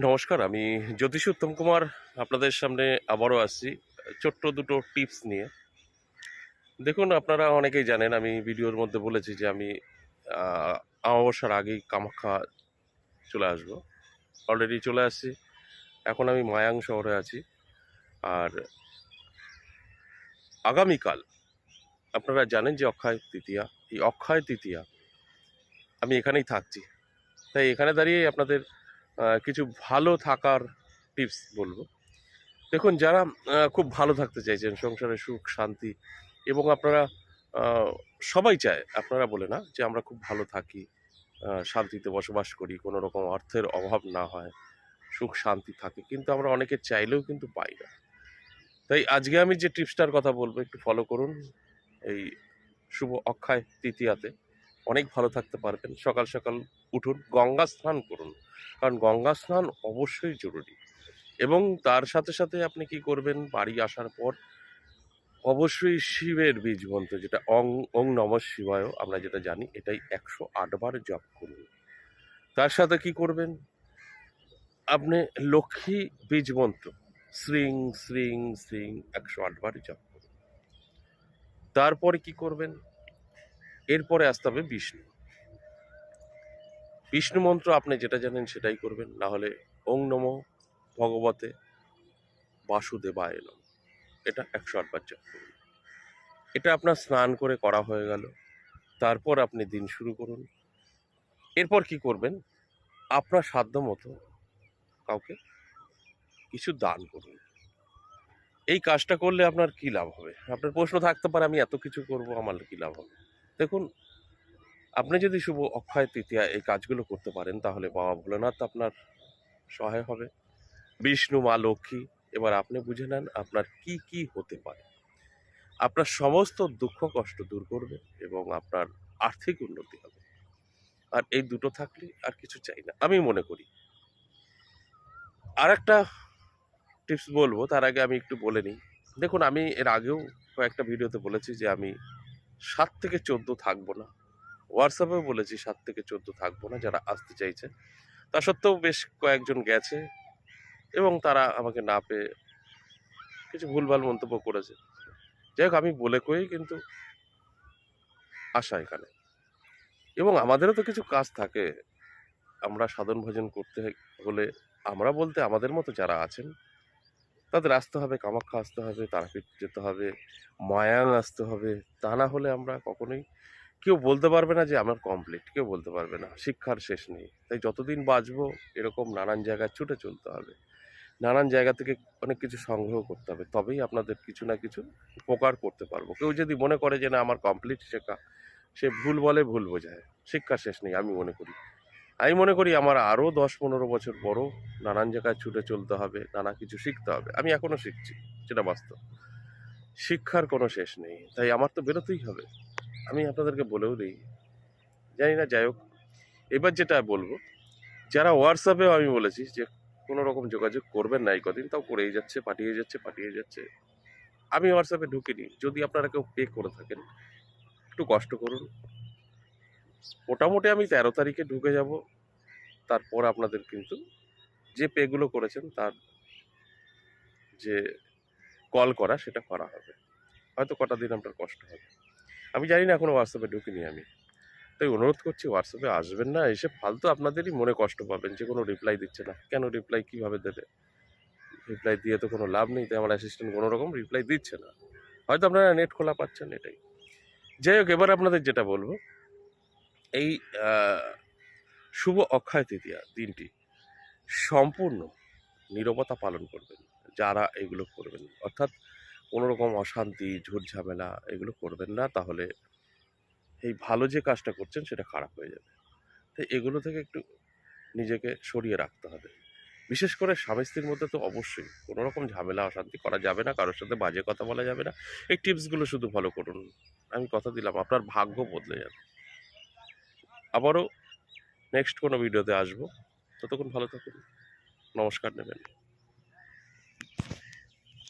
নমস্কার, আমি জ্যোতিষ উত্তম কুমার। আপনাদের সামনে আবারও আসছি ছোট্ট দুটো টিপস নিয়ে। দেখুন, আপনারা অনেকেই জানেন, আমি ভিডিওর মধ্যে বলেছি যে আমি অমাবস্যার আগেই কামাখ্যা চলে আসব। অলরেডি চলে আসছি। এখন আমি মায়াং শহরে আছি। আর আগামীকাল, আপনারা জানেন যে অক্ষয় তৃতীয়া। এই অক্ষয় তৃতীয়া, আমি এখানেই থাকছি। তাই এখানে দাঁড়িয়ে আপনাদের কিছু ভালো থাকার টিপস বলব। দেখুন, যারা খুব ভালো থাকতে চাইছেন, সংসারে সুখ, শান্তি, এবং আপনারা সবাই চায়, আপনারা বলে না, যে আমরা খুব ভালো থাকি শান্তিতে বসবাস করি, কোনো রকম অর্থের অভাব না হয়, সুখ, শান্তি থাকে, কিন্তু আমরা অনেকে চাইলেও কিন্তু পাই না। তাই আজকে আমি যে টিপসটার কথা বলব, একটু ফলো করুন, এই শুভ অক্ষয় তৃতীয়াতে। অনেক ভালো থাকতে পারবেন। সকাল সকাল উঠুন, গঙ্গা স্নান করুন। কারণ গঙ্গা স্নান অবশ্যই জরুরি। এবং তার সাথে সাথে আপনি কি করবেন? বাড়ি আসার পর অবশ্যই শিবের বীজ মন্ত্র, যেটা অং, ওং নম শিবায়, আমরা যেটা জানি, এটাই একশো আটবার জপ করুন। তার সাথে কি করবেন? আপনি লক্ষ্মী বীজ মন্ত্র, শ্রিং শ্রিং শ্রিং একশো আটবার জপ করুন। তারপরে কি করবেন? এরপরে আসতে হবে বিষ্ণু। বিষ্ণু মন্ত্র আপনি যেটা জানেন সেটাই করবেন, না হলে ওং নম ভগবতে বাসুদেবায় নম। এটা একশো আটবার জপ করুন। এটা আপনার স্নান করে করা হয়ে গেল। তারপর আপনি দিন শুরু করুন। এরপর কি করবেন? আপনার সাধ্য মতো কাউকে কিছু দান করুন। এই কাজটা করলে আপনার কি লাভ হবে? আপনার প্রশ্ন থাকতে পারে, আমি এত কিছু করব, আমার কি লাভ হবে? দেখুন, আপনি যদি শুভ অক্ষয় তৃতীয়া এই কাজগুলো করতে পারেন, তাহলে বাবা ভোলেনাথ আপনার সহায় হবে। বিষ্ণু, মা লক্ষ্মী, এবার আপনি বুঝে নেন আপনার কি কি হতে পারে। আপনার সমস্ত দুঃখ, কষ্ট দূর করবে এবং আপনার আর্থিক উন্নতি হবে। আর এই দুটো থাকলে আর কিছু চাই না। আমি মনে করি। আর একটা টিপস বলব, তার আগে আমি একটু বলে নিই। দেখুন, আমি এর আগেও কয়েকটা ভিডিওতে বলেছি যে আমি সাত থেকে চোদ্দ থাকব না। হোয়াটসঅ্যাপেও বলেছি সাত থেকে চোদ্দ থাকব না, যারা আসতে চাইছে। তা সত্ত্বেও বেশ কয়েকজন গেছে এবং তারা আমাকে না পেয়ে কিছু ভুলভাল মন্তব্য করেছে। যাই হোক, আমি বলে কয়েই কিন্তু আসা এখানে। এবং আমাদেরও তো কিছু কাজ থাকে। আমরা সাধন ভজন করতে হলে, আমরা বলতে আমাদের মতো যারা আছেন তাদের আসতে হবে, কামাখ্যা আসতে হবে, তারাপীঠ যেতে হবে, মায়াং আসতে হবে। তা না হলে আমরা কখনোই, কেউ বলতে পারবে না যে আমার কমপ্লিট কেউ বলতে পারবে না। শিক্ষার শেষ নেই। তাই যতদিন বাঁচবো, এরকম নানান জায়গায় ছুটে চলতে হবে। নানান জায়গা থেকে অনেক কিছু সংগ্রহ করতে হবে। তবেই আপনাদের কিছু না কিছু উপকার করতে পারব। কেউ যদি মনে করে যে না, আমার কমপ্লিট শেখা, সে ভুল বলে ভুল বোঝায়। শিক্ষা শেষ নেই, আমি মনে করি। আমি মনে করি আমার আরও দশ পনেরো বছর বড় নানান জায়গায় ছুটে চলতে হবে, নানা কিছু শিখতে হবে। আমি এখনও শিখছি, সেটা বাস্তব। শিক্ষার কোনো শেষ নেই, তাই আমার তো বেরোতেই হবে। আমি আপনাদেরকে বলেও দিই, জানি না, যাই হোক। এবার যেটা বলব, যারা হোয়াটসঅ্যাপেও আমি বলেছি যে কোনো রকম যোগাযোগ করবেন না এই কদিন, তাও করেই যাচ্ছে, পাঠিয়ে যাচ্ছে পাঠিয়ে যাচ্ছে। আমি হোয়াটসঅ্যাপে ঢুকিনি, যদি আপনারা কেউ পে করে থাকেন, একটু কষ্ট করুন। মোটামুটি আমি তেরো তারিখে ঢুকে যাব। তারপর আপনাদের কিন্তু যে পেগুলো করেছেন তার যে কল করা সেটা করা হবে। হয়তো কটা দিন আপনার কষ্ট হবে। আমি জানি না এখনও হোয়াটসঅ্যাপে ঢুকিনি আমি। তাই অনুরোধ করছি হোয়াটসঅ্যাপে আসবেন না, এসে ফালতু আপনাদেরই মনে কষ্ট পাবেন যে কোনো রিপ্লাই দিচ্ছে না। কেন রিপ্লাই কীভাবে দেবে? রিপ্লাই দিয়ে তো কোনো লাভ নেই, তাই আমার অ্যাসিস্ট্যান্ট কোনো রকম রিপ্লাই দিচ্ছে না। হয়তো আপনারা নেট খোলা পাচ্ছেন এটাই। যাই হোক, এবার আপনাদের যেটা বলব এই শুভ অক্ষয় তৃতীয়া দিনটি সম্পূর্ণ নীরবতা পালন করবেন, যারা এগুলো করবেন। অর্থাৎ কোনো রকম অশান্তি, ঝুট ঝামেলা এগুলো করবেন না, তাহলে এই ভালো যে কাজটা করছেন সেটা খারাপ হয়ে যাবে। তাই এগুলো থেকে একটু নিজেকে সরিয়ে রাখতে হবে। বিশেষ করে স্বামী স্ত্রীর মধ্যে তো অবশ্যই কোনো রকম ঝামেলা, অশান্তি করা যাবে না, কারোর সাথে বাজে কথা বলা যাবে না। এই টিপসগুলো শুধু ফলো করুন। আমি কথা দিলাম, আপনার ভাগ্য বদলে যাবে। আবারও নেক্সট কোনো ভিডিওতে আসব। ততক্ষণ ভালো থাকুন। নমস্কার নেবেন।